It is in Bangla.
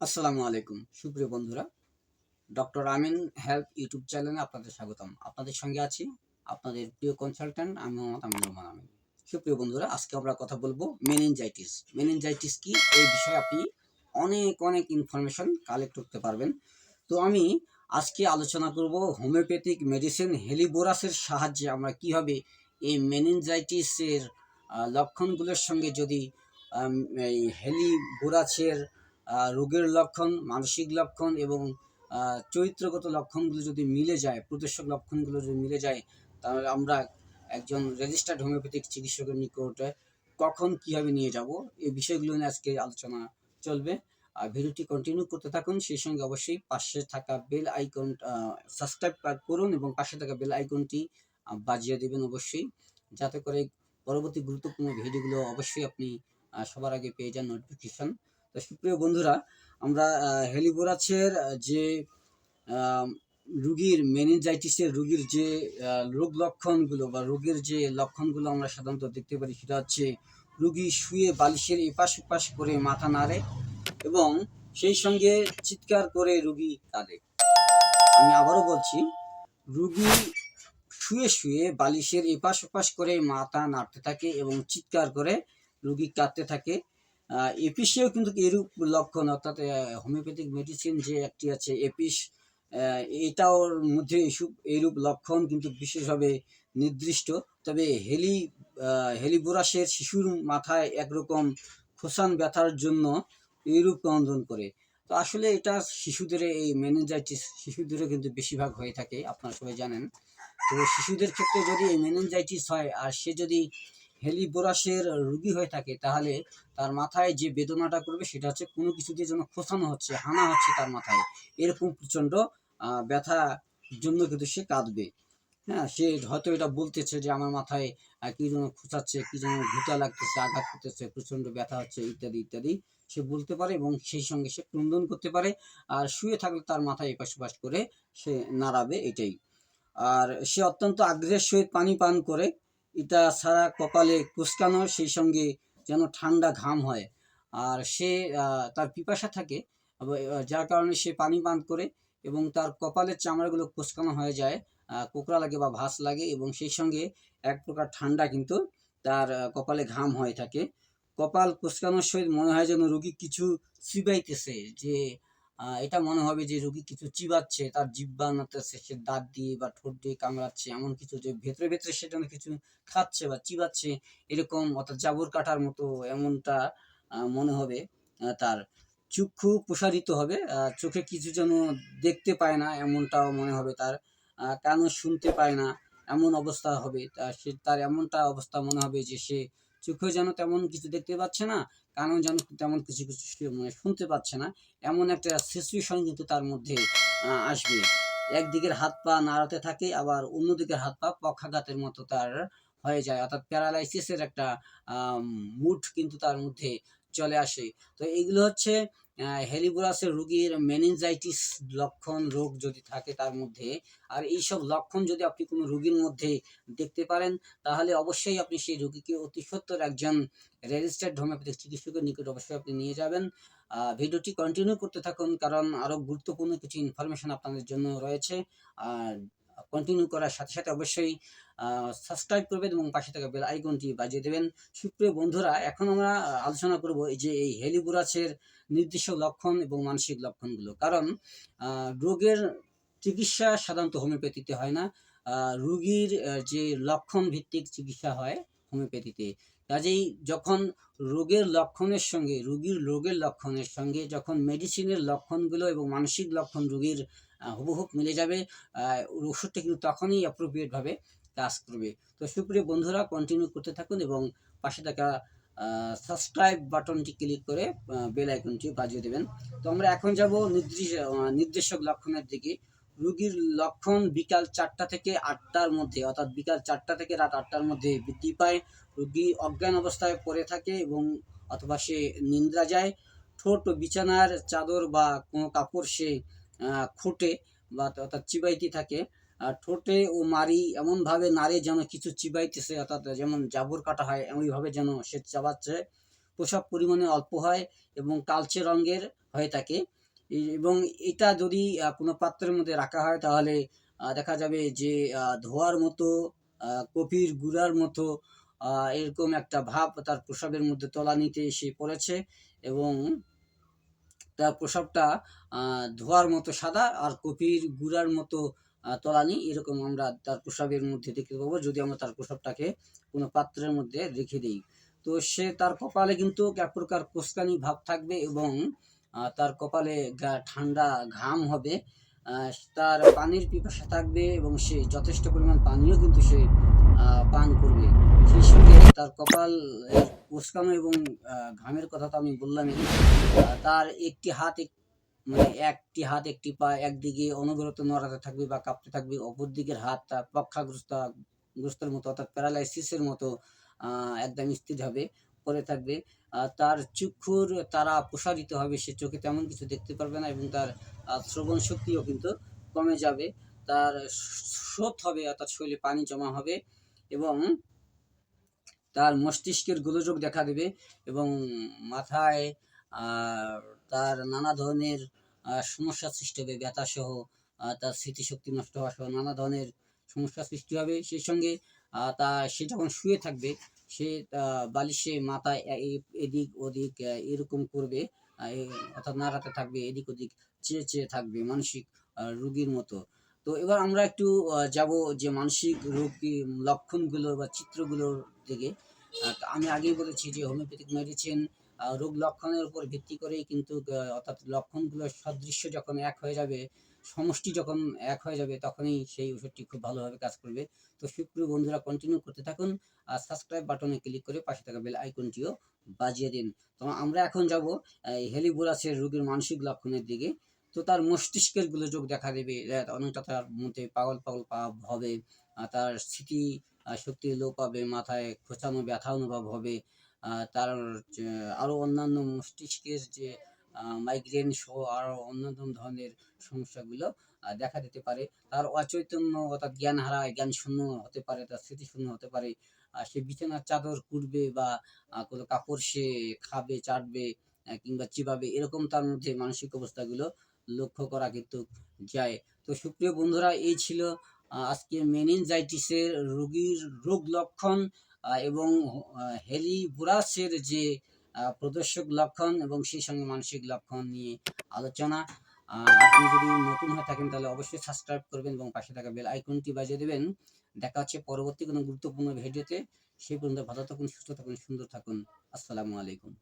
আসসালামু আলাইকুম। সুপ্রিয় বন্ধুরা, ডক্টর আমিন হেলথ ইউটিউব চ্যানেলে আপনাদের স্বাগতম। আপনাদের সঙ্গে আছি আপনাদের প্রিয় কনসালট্যান্ট আমি মোহাম্মদ আমিন রহমান আমিন। সুপ্রিয় বন্ধুরা, আজকে আমরা কথা বলব মেনিনজাইটিস মেনিনজাইটিস কি? এই বিষয়ে আপনি অনেক অনেক ইনফরমেশন কালেক্ট করতে পারবেন। তো আমি আজকে আলোচনা করব হোমিওপ্যাথিক মেডিসিন হেলিবোরাসের সাহায্যে আমরা কীভাবে এই মেনিনজাইটিসের লক্ষণগুলোর সঙ্গে যদি এই হেলিবোরাসের রোগের লক্ষণ, মানসিক লক্ষণ এবং চরিত্রগত লক্ষণগুলো যদি মিলে যায় প্রদর্শক লক্ষণগুলো যদি মিলে যায়, তাহলে আমরা একজন রেজিস্টার্ড হোমিওপ্যাথিক চিকিৎসকের নিকটে কখন কীভাবে নিয়ে যাব, এই বিষয়গুলো নিয়ে আজকে আলোচনা চলবে। আর ভিডিওটি কন্টিনিউ করতে থাকুন, সেই সঙ্গে অবশ্যই পাশে থাকা বেল আইকন সাবস্ক্রাইব করুন এবং পাশে থাকা বেল আইকনটি বাজিয়ে দেবেন অবশ্যই। যাতে করে পরবর্তী গুরুত্বপূর্ণ ভিডিওগুলো অবশ্যই আপনি সবার আগে পেয়ে যান নোটিফিকেশন তো সুপ্রিয় বন্ধুরা, আমরা হেলিবোরাসের যে রুগীর মেনিনজাইটিসের রুগীর যে রোগ লক্ষণগুলো বা রোগের যে লক্ষণগুলো আমরা সাধারণত দেখতে পারি, সেটা হচ্ছে রুগী শুয়ে বালিশের এপাশ ওপাশ করে মাথা নাড়ে এবং সেই সঙ্গে চিৎকার করে রুগী কাঁদে। আমি আবারও বলছি, রুগী শুয়ে শুয়ে বালিশের এপাশ ওপাশ করে মাথা নাড়তে থাকে এবং চিৎকার করে রুগী কাঁদতে থাকে। এপিসেও কিন্তু এরূপ লক্ষণ, অর্থাৎ হোমিওপ্যাথিক মেডিসিন যে একটি আছে, এপিস এটাওর মধ্যে এসব এইরূপ লক্ষণ কিন্তু বিশেষভাবে নির্দিষ্ট। তবে হেলি হেলিবোরাসের শিশুর মাথায় একরকম খোসান ব্যথার জন্য এইরূপ ক্রন্দন করে। তো আসলে এটা শিশুদের এই মেনেঞ্জাইটিস শিশুদেরও কিন্তু বেশিরভাগ হয়ে থাকে, আপনারা সবাই জানেন। তো শিশুদের ক্ষেত্রে যদি এই মেনেঞ্জাইটিস হয়, আর সে যদি হেলিবোরাসের রুগী হয়ে থাকে তাহলে তার মাথায় যে বেদনাটা করবে সেটা হচ্ছে কোনো কিছু দিয়ে যেন খোসানো হচ্ছে হানা হচ্ছে তার মাথায়। এরকম প্রচণ্ড আহ, ব্যথার জন্য কিন্তু সে কাঁদবে। হ্যাঁ সে হয়তো এটা বলতেছে যে আমার মাথায় কি যেন খোঁচাচ্ছে কি যেন ভূতা লাগতেছে আঘাত করতেছে প্রচণ্ড ব্যথা হচ্ছে ইত্যাদি ইত্যাদি। সে বলতে পারে এবং সেই সঙ্গে সে ক্রন্দন করতে পারে আর শুয়ে থাকলে তার মাথায় এপাশ ওপাশ করে সে নাড়াবে এটাই। আর সে অত্যন্ত আগ্রহের সহিত পানি পান করে এটা সারা কপালে কুচকানো সেই সঙ্গে যেন ঠান্ডা ঘাম হয়। আর সে তার পিপাসা থাকে যার কারণে সে পানি পান করে এবং তার কপালের চামড়াগুলো কুচকানো হয়ে যায় কোকড়া লাগে বা ভাস লাগে এবং সেই সঙ্গে এক প্রকার ঠান্ডা কিন্তু তার কপালে ঘাম হয়ে থাকে। কপাল কুচকানোর সহিত মনে হয় যেন রোগী কিছু চিবাইতেছে যে এটা মনে হবে যে রোগী কিছু চিবাচ্ছে, তার জিব্বা নাড়তেছে সে দাঁত দিয়ে বা ঠোঁট দিয়ে কামড়াচ্ছে, এমন কিছু যে ভেতরে ভেতরে সে যেন কিছু খাচ্ছে বা চিবাচ্ছে, এরকম অর্থাৎ জাবর কাটার মতো এমনটা মনে হবে তার। চক্ষু প্রসারিত হবে চোখে কিছু যেন দেখতে পায় না, এমনটাও মনে হবে তার। কানও শুনতে পায় না, এমন অবস্থা হবে সে, তার এমনটা অবস্থা মনে হবে যে সে চোখে যেন তেমন কিছু দেখতে পাচ্ছে না, কানও যেন তেমন কিছু কিছু মানে শুনতে পাচ্ছে না, এমন একটা সিচুয়েশন কিন্তু তার মধ্যে আসবে। একদিকের হাত পা নাড়াতে থাকে, আবার অন্যদিকের হাত পা পক্ষাঘাতের মতো তার হয়ে যায়। অর্থাৎ প্যারালাইসিসের একটা মুড কিন্তু তার মধ্যে চলে আসে। তো এগুলো হচ্ছে হেলিবোরাসের রোগীর মেনিনজাইটিস লক্ষণ রোগ যদি থাকে তার মধ্যে, আর এই সব লক্ষণ যদি আপনি কোনো রোগীর মধ্যে দেখতে পারেন, তাহলে অবশ্যই আপনি সেই রোগীকে অতি সত্তর একজন রেজিস্টার্ড হোমিওপ্যাথিক চিকিৎসকের নিকট অবশ্যই আপনি নিয়ে যাবেন। ভিডিওটি কন্টিনিউ করতে থাকুন, কারণ আরও গুরুত্বপূর্ণ কিছু ইনফরমেশন আপনাদের জন্য রয়েছে। আর কন্টিনিউ করার সাথে সাথে অবশ্যই সাবস্ক্রাইব করবেন এবং পাশে থাকা বেল আইকনটি বাজিয়ে দেবেন। সুপ্রিয় বন্ধুরা, এখন আমরা আলোচনা করব যে এই হেলিবোরাসের নির্দিষ্ট লক্ষণ এবং মানসিক লক্ষণগুলো। কারণ রোগের চিকিৎসা সাধারণত হোমিওপ্যাথিতে হয় না। রোগীর যে লক্ষণ ভিত্তিক চিকিৎসা হয় হোমিওপ্যাথিতে। কাজেই যখন রোগের লক্ষণের সঙ্গে, রোগীর রোগের লক্ষণের সঙ্গে যখন মেডিসিনের লক্ষণগুলো এবং মানসিক লক্ষণ রোগীর হুবহুব মিলে যাবে। ওষুধটা কিন্তু তখনই অ্যাপ্রোপ্রিয়েটভাবে কাজ করবে। তো সুপ্রিয় বন্ধুরা কন্টিনিউ করতে থাকুন এবং পাশে থাকা সাবস্ক্রাইব বাটনটি ক্লিক করে বেল আইকনটি বাজিয়ে দেবেন। তো আমরা এখন যাব আহ, নির্দেশক লক্ষণের দিকে। রোগীর লক্ষণ বিকাল চারটা থেকে আটটার মধ্যে অর্থাৎ বিকাল চারটা থেকে রাত আটটার মধ্যে বৃদ্ধি পায়। রোগী অজ্ঞান অবস্থায় পড়ে থাকে এবং অথবা সে নিদ্রা যায়। ঠোঁট বিছানার চাদর বা কোনো কাপড় সে খুঁটে বা অর্থাৎ চিবাইতে থাকে। আর ঠোঁটে ও মারি এমনভাবে নাড়ে যেন কিছু চিবাইতেছে, অর্থাৎ যেমন জাবর কাটা হয় এমনভাবে যেন সে চাবাচ্ছে। প্রসাব পরিমাণে অল্প হয় এবং কালচে রঙের হয়ে থাকে। এবং এটা যদি কোনো পাত্রের মধ্যে রাখা হয়, তাহলে দেখা যাবে যে ধোয়ার মতো কফির গুঁড়ার মতো এরকম একটা ভাব তার প্রসাবের মধ্যে তলানিতে এসে পড়েছে এবং তার প্রসাবটা ধোয়ার মতো সাদা আর কপির গুড়ার মতো তলানি এরকম আমরা তার প্রসাবের মধ্যে দেখতে পাবো। যদি আমরা তার প্রসাবটাকে কোনো পাত্রের মধ্যে রেখে দিই। তো সে তার কপালে কিন্তু এক প্রকার কোস্কানি ভাব থাকবে এবং তার কপালে ঠান্ডা ঘাম হবে। তার পানির পিপাসা থাকবে এবং সে যথেষ্ট পরিমাণ পানিও কিন্তু সে পান করবে। সেই তার কপাল কোস্কানো এবং ঘামের কথা তো আমি বললামই। তার একটি হাত মানে একটি হাত একটি পা একদিকে অনবরত নড়াতে থাকবে বা কাঁপতে থাকবে অপর দিকের হাত তার পক্ষাগ্রস্ত, গ্রস্তের মতো অর্থাৎ প্যারালাইসিসের মতো একদম স্থির হবে পরে থাকবে। তার চক্ষুর তারা প্রসারিত হবে, সে চোখে তেমন কিছু দেখতে পারবে না এবং তার শ্রবণ শক্তিও কিন্তু কমে যাবে। তার স্রোত হবে অর্থাৎ শরীরে পানি জমা হবে এবং তার মস্তিষ্কের গোলযোগ দেখা দেবে এবং মাথায় তার নানা ধরনের সমস্যা সৃষ্টি হবে ব্যথা সহ তার স্মৃতিশক্তি নষ্ট হওয়া সহ নানা ধরনের সমস্যা সৃষ্টি হবে। সেই সঙ্গে তা, সে যখন শুয়ে থাকবে, সে বালিশে মাথায় এদিক ওদিক এরকম করবে অর্থাৎ নাড়াতে থাকবে, এদিক ওদিক চেয়ে চেয়ে থাকবে মানসিক রোগীর মতো। তো এবার আমরা একটু যাব যে মানসিক রোগ লক্ষণগুলো বা চিত্রগুলোর দিকে। আমি আগেই বলেছি যে হোমিওপ্যাথিক মেডিসিন রোগ লক্ষণের উপর ভিত্তি করেই কিন্তু অর্থাৎ লক্ষণগুলোর সদৃশ্য যখন এক হয়ে যাবে, সমষ্টি যখন এক হয়ে যাবে, তখনই সেই ওষুধটি খুব ভালোভাবে কাজ করবে। তো সুপ্রিয় বন্ধুরা কন্টিনিউ করতে থাকুন আর সাবস্ক্রাইব বাটনে ক্লিক করে পাশে থাকা বেল আইকনটিও বাজিয়ে দিন। তো আমরা এখন যাব, এই হেলিবোরাসের রোগীর মানসিক লক্ষণের দিকে। তো তার মস্তিষ্কের গোলযোগ দেখা দেবে, অনেকটা তার মধ্যে পাগল পাগল ভাব হবে। তার স্মৃতি শক্তি লোপ পাবে, মাথায় খোঁচানো, ব্যথা অনুভব হবে। তার আরও অন্যান্য মস্তিষ্কের যে মাইগ্রেন সহ আরও অন্যান্য ধরনের সমস্যাগুলো দেখা দিতে পারে। তার অচৈতন্য, অর্থাৎ জ্ঞান হারা জ্ঞান শূন্য হতে পারে, তার স্মৃতি শূন্য হতে পারে। সে বিছানার চাদর কুটবে বা কোনো কাপড় সে খাবে চাটবে কিংবা চিবাবে, এরকম তার মধ্যে মানসিক অবস্থাগুলো লক্ষ্য করা কিন্তু যায়। তো সুপ্রিয় বন্ধুরা, এই ছিল আজকে মেনিনজাইটিসের রোগীর রোগ লক্ষণ এবং হেলিবুরাসের যে প্রদর্শক লক্ষণ এবং সেই সঙ্গে মানসিক লক্ষণ নিয়ে আলোচনা। আপনি যদি নতুন হয়ে থাকেন তাহলে অবশ্যই সাবস্ক্রাইব করবেন এবং পাশে থাকা বেল আইকনটি বাজিয়ে দেবেন। দেখা হচ্ছে পরবর্তী কোনো গুরুত্বপূর্ণ ভিডিওতে সেই পর্যন্ত ভালো থাকুন, সুস্থ থাকুন, সুন্দর থাকুন। আসসালামু আলাইকুম।